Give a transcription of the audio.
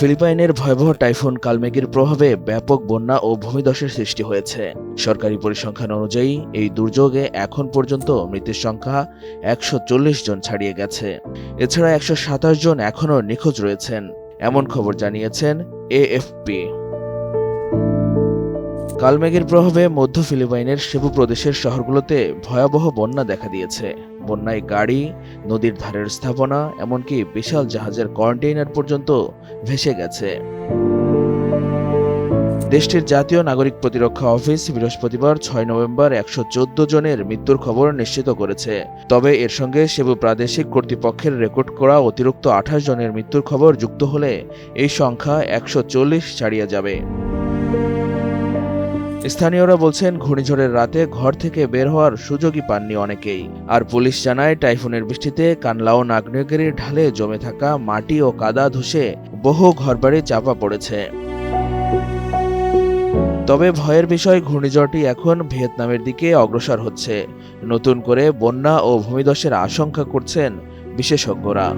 ফিলিপাইনের ভয়াবহ টাইফুন কালমেগির প্রভাবে ব্যাপক বন্যা ও ভূমিধসের সৃষ্টি হয়েছে। সরকারি পরিসংখ্যান অনুযায়ী, এই দুর্যোগে এখন পর্যন্ত মৃতের সংখ্যা একশো চল্লিশ জন ছাড়িয়ে গেছে। এছাড়া একশো সাতাশ জন এখনও নিখোঁজ রয়েছেন, এমন খবর জানিয়েছেন এএফপি। কালমেঘের প্রভাবে মধ্য ফিলিপাইনের সেবু প্রদেশের শহরগুলোতে ভয়াবহ বন্যা দেখা দিয়েছে। বন্যায় গাড়ি, নদীর ধারের স্থাপনা, এমনকি বিশাল জাহাজের কন্টেইনার পর্যন্ত ভেসে গেছে। দেশটির জাতীয় নাগরিক প্রতিরক্ষা অফিস বৃহস্পতিবার ছয় নভেম্বর একশো চোদ্দ জনের মৃত্যুর খবর নিশ্চিত করেছে। তবে এর সঙ্গে সেবু প্রাদেশিক কর্তৃপক্ষের রেকর্ড করা অতিরিক্ত আঠাশ জনের মৃত্যুর খবর যুক্ত হলে এই সংখ্যা একশো চল্লিশ ছাড়িয়ে যাবে। স্থানীয়রা বলছেন, ঘূর্ণিঝড়ের রাতে ঘর থেকে বের হওয়ার সুযোগই পাননি অনেকেই। আর পুলিশ জানায়, টাইফুনের বৃষ্টিতে কানলাও আগ্নেয়গিরির ঢালে জমে থাকা মাটি ও কাদা ধসে বহু ঘরবাড়ি চাপা পড়েছে। তবে ভয়ের বিষয়, ঘূর্ণিঝড়টি এখন ভিয়েতনামের দিকে অগ্রসর হচ্ছে। নতুন করে বন্যা ও ভূমিধসের আশঙ্কা করছেন বিশেষজ্ঞরা।